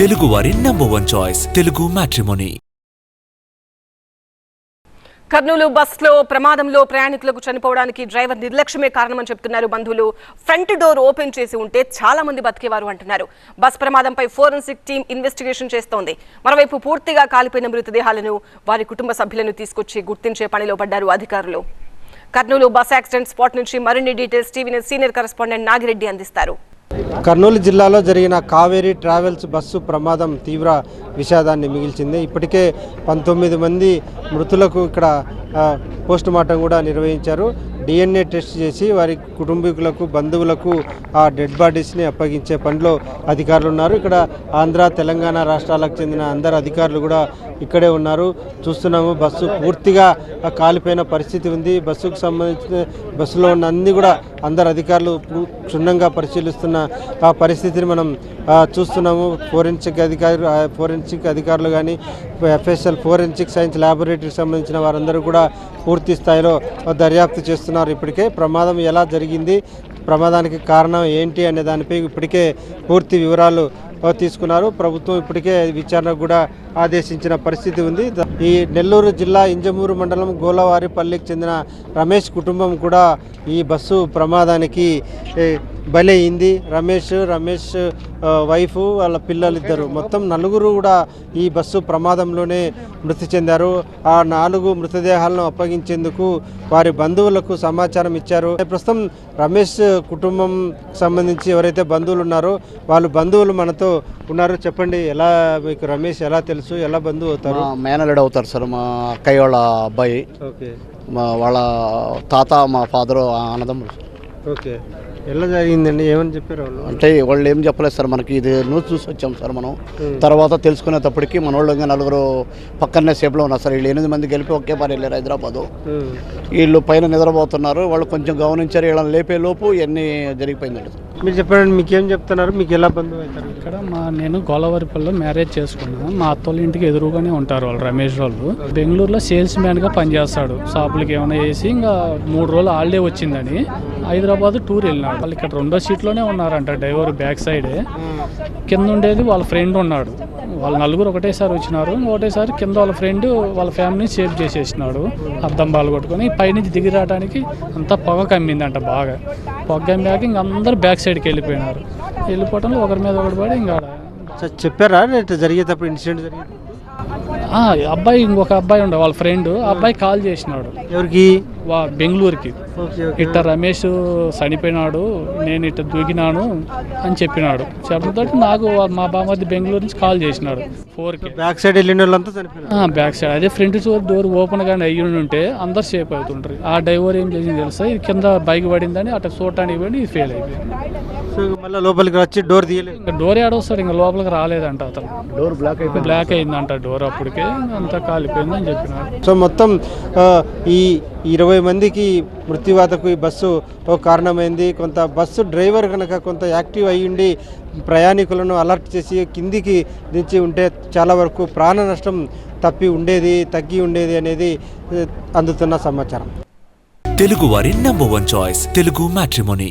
తెలుగువారి number one choice Telugu matrimony Kurnool బస్సులో ప్రమాదంలో ప్రయాణికులకు చనిపోవడానికి డ్రైవర్ నిర్లక్ష్యమే కారణమని చెప్తున్నారు బంధువులు. ఫ్రంట్ డోర్ ఓపెన్ చేసి ఉంటే చాలా మంది బతికేవారు అంటున్నారు. బస్ ప్రమాదంపై ఫోరెన్సిక్ టీం ఇన్వెస్టిగేషన్ చేస్తోంది. మరోవైపు పూర్తిగా కాలిపోయిన మృతదేహాలను వారి కుటుంబ సభ్యులను తీసుకొచ్చి గుర్తించే పనిలో పడ్డారు అధికారులు. కర్నూలు బస్ యాక్సిడెంట్ స్పాట్ నుంచి మరిన్ని details TV senior correspondent Nagireddy అందిస్తారు. కర్నూలు జిల్లాలో జరిగిన కావేరీ ట్రావెల్స్ బస్సు ప్రమాదం తీవ్ర విషాదాన్ని మిగిల్చింది. ఇప్పటికే పంతొమ్మిది మంది మృతులకు ఇక్కడ ఆ, పోస్ట్ మార్టం కూడా నిర్వహించారు. డిఎన్ఏ టెస్ట్ చేసి వారి కుటుంబీకులకు బంధువులకు ఆ డెడ్ బాడీస్ని అప్పగించే పనిలో అధికారులు ఉన్నారు ఇక్కడ ఆంధ్ర తెలంగాణ రాష్ట్రాలకు చెందిన అందరు అధికారులు కూడా ఇక్కడే ఉన్నారు. చూస్తున్నాము బస్సు పూర్తిగా కాలిపోయిన పరిస్థితి ఉంది. బస్సుకు సంబంధించిన బస్సులో ఉన్న అన్ని కూడా అందరు అధికారులు క్షుణ్ణంగా పరిశీలిస్తున్న ఆ పరిస్థితిని మనం చూస్తున్నాము. ఫోరెన్సిక్ అధికారులు ఫోరెన్సిక్ అధికారులు కానీ ఎఫ్ఎస్ఎల్ ఫోరెన్సిక్ సైన్స్ ల్యాబొరేటరీకి సంబంధించిన వారందరూ కూడా పూర్తి స్థాయిలో దర్యాప్తు చేస్తున్నారు. ఇప్పటికే ప్రమాదం ఎలా జరిగింది ప్రమాదానికి కారణం ఏంటి అనే దానిపై ఇప్పటికే పూర్తి వివరాలు తీసుకున్నారు. ప్రభుత్వం ఇప్పటికే విచారణకు కూడా ఆదేశించిన పరిస్థితి ఉంది. ఈ నెల్లూరు జిల్లా ఇంజమూరు మండలం గోలవారిపల్లికి చెందిన రమేష్ కుటుంబం కూడా ఈ బస్సు ప్రమాదానికి బలైంది. బలి అయింది రమేష్ రమేష్ వైఫ్ వాళ్ళ పిల్లలిద్దరు. మొత్తం నలుగురు కూడా ఈ బస్సు ప్రమాదంలోనే మృతి చెందారు. ఆ నాలుగు మృతదేహాలను అప్పగించేందుకు వారి బంధువులకు సమాచారం ఇచ్చారు. ప్రస్తుతం రమేష్ కుటుంబం సంబంధించి ఎవరైతే బంధువులు ఉన్నారో వాళ్ళు బంధువులు మనతో ఉన్నారు చెప్పండి. ఎలా మీకు రమేష్ ఎలా తెలుసు? ఎలా బంధువు అవుతారు? మేనల్లుడు అవుతారు సార్. మా అక్కయ్య వాళ్ళ అబ్బాయి. ఓకే. మా వాళ్ళ తాత మా ఫాదరు అన్నదమ్ములు. ఓకే. ఎలా జరిగిందండి? ఏమని చెప్పారు వాళ్ళు? అంటే వాళ్ళు ఏం చెప్పలేదు సార్ మనకి. ఇది న్యూస్ చూసి వచ్చాం సార్ మనం. తర్వాత తెలుసుకునేటప్పటికి మన వాళ్ళు ఇంకా నలుగురు పక్కనే సేపులో ఉన్నారు సార్. వీళ్ళు ఎనిమిది మంది గెలిపి ఒకే పారి వెళ్ళారు హైదరాబాదు. వీళ్ళు పైన నిద్రపోతున్నారు. వాళ్ళు కొంచెం గమనించారు. వీళ్ళని లేపే లోపు ఇవన్నీ జరిగిపోయిందండి మీరు చెప్పండి మీకేం చెప్తున్నారు? మీకు ఎలా బంధువు అవుతారు? ఇక్కడ మా నేను గోలవరిపల్లిలో మ్యారేజ్ చేసుకున్నాను. మా అత్తోళ్ళ ఇంటికి ఎదురుగానే ఉంటారు వాళ్ళు రమేష్ వాళ్ళు. బెంగళూరులో సేల్స్ మ్యాన్గా పనిచేస్తాడు. షాపులకి ఏమైనా వేసి ఇంకా మూడు రోజులు హాలిడే వచ్చిందని. హైదరాబాద్ టూర్ వెళ్ళినాడు. వాళ్ళు ఇక్కడ రెండో సీట్లోనే ఉన్నారంట డ్రైవర్ బ్యాక్ సైడే. కింద ఉండేది వాళ్ళ ఫ్రెండ్ ఉన్నాడు. వాళ్ళ నలుగురు ఒకటేసారి వచ్చినారు. ఒకటేసారి కింద వాళ్ళ ఫ్రెండ్ వాళ్ళ ఫ్యామిలీని సేవ్ చేసేసినాడు. అద్దం బాలు కొట్టుకొని పైనుంచి దిగి రావడానికి అంతా పొగ కమ్మిందంట బాగా. పొగ కమ్మాక ఇంక అందరూ బ్యాక్ సైడ్కి వెళ్ళిపోయినారు. వెళ్ళిపోవటంలో ఒకరి మీద ఒకటి పడి ఇంకా చెప్పారా? జరిగేటప్పుడు ఇన్సిడెంట్ జరిగింది? అబ్బాయి ఇంకొక అబ్బాయి ఉండే వాళ్ళ ఫ్రెండ్. ఆ అబ్బాయి కాల్ చేసినాడు. ఎవరికి? వా బెంగళూరుకి. ఇట్ట రమేష్ చనిపోయినాడు నేను ఇట్ట దూకినాను అని చెప్పినాడు. చెప్పడంతో నాకు మా బామర్ది బెంగళూరు నుంచి కాల్ చేసినాడు. ఫోర్కి బ్యాక్ సైడ్ వెళ్ళిన వాళ్ళంతా చనిపోయినారు. బ్యాక్ సైడ్ అదే ఫ్రంట్ డోర్ ఓపెన్ కానీ అయ్యి ఉంటే అందరు సేఫ్ అవుతుంటారు ఆ డ్రైవర్ ఏం చేసింది తెలుసా? ఇది కింద బైక్ పడిందని అట్లా చూడటానికి పోయి ఇది ఫెయిల్ అయిపోయింది. సో మళ్ళీ లోపలికి వచ్చి డోర్ తీయలేదు ఇంకా డోర్ ఏడొస్తాడు ఇంకా లోపలికి రాలేదంట అతను. డోర్ బ్లాక్ అయిపోయింది. బ్లాక్ అయిందంట డోర్ అప్పటికే. అంతా కాలిపోయిందని చెప్పినాడు. సో మొత్తం ఈ ఇరవై మందికి మృత్యువాతకు ఈ బస్సు ఓ కారణమైంది. కొంత బస్సు డ్రైవర్ కనుక కొంత యాక్టివ్ అయ్యుండి ప్రయాణికులను అలర్ట్ చేసి కిందికి దించి ఉంటే చాలా వరకు ప్రాణ నష్టం తప్పి ఉండేది తగ్గి ఉండేది అనేది అందుతున్న సమాచారం. తెలుగు వారి number one choice Telugu matrimony.